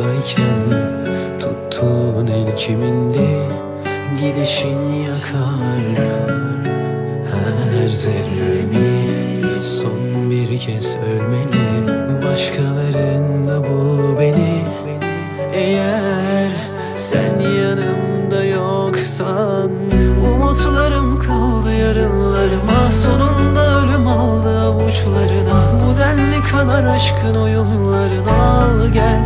yanımdayken Tuttuğun el kimindi? Gidişin yakar Her zerremi Son bir kez ölmeli Başkalarında bu beni. Eğer sen yanımda yoksan Umutlarım kaldı yarınlarıma. Sonunda ölüm aldı avuçlarına. Bu denli kanar aşkın oyunlarına Al gel.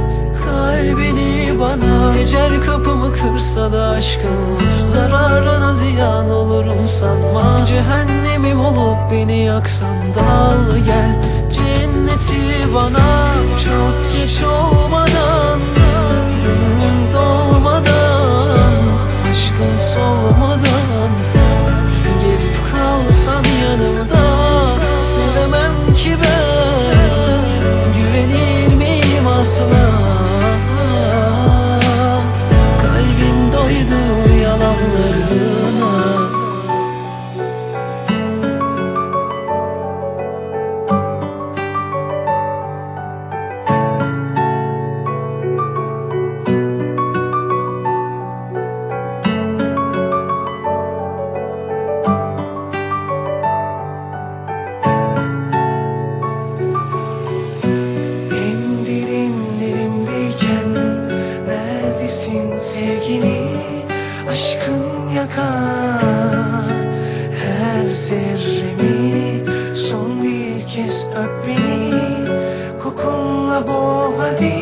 Kalbini bana Ecel kapımı kırsa da aşkın. Zararına ziyan olurum sanma. Cehennemim olup beni yaksan. Da Al gel cenneti bana. Çok geç olmadan Aşkın yakar Her zerremi Son bir kez öp beni Kokunla boğ hadi.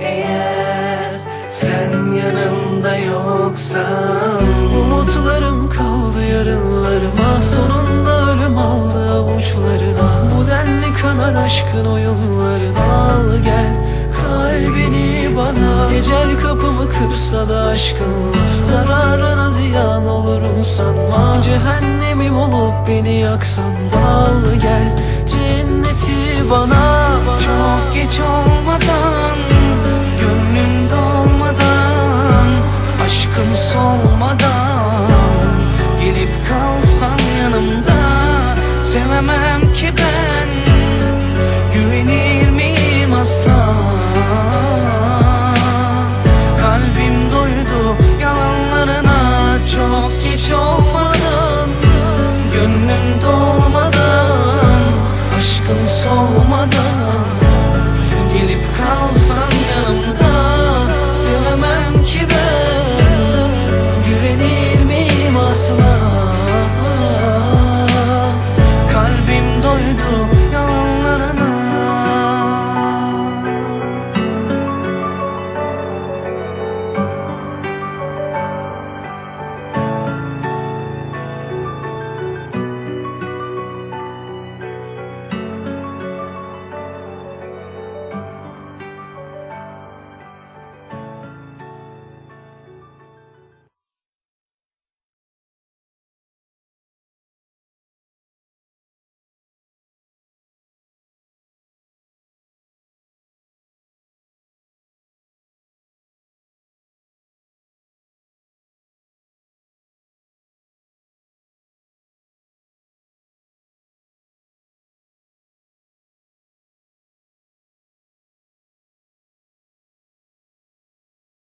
Eğer sen yanımda yoksan Umutlarım kaldı yarınlarıma. Sonunda ölüm aldı avuçlarına. Bu denli kanar aşkın oyunlarına. Al gel kalbini bana. Ecel kapımı kırsa da aşkın Zararına ziyan olurum sanma. Cehennemim olup beni yaksan da Al gel. Cenneti bana Çok geç olmadan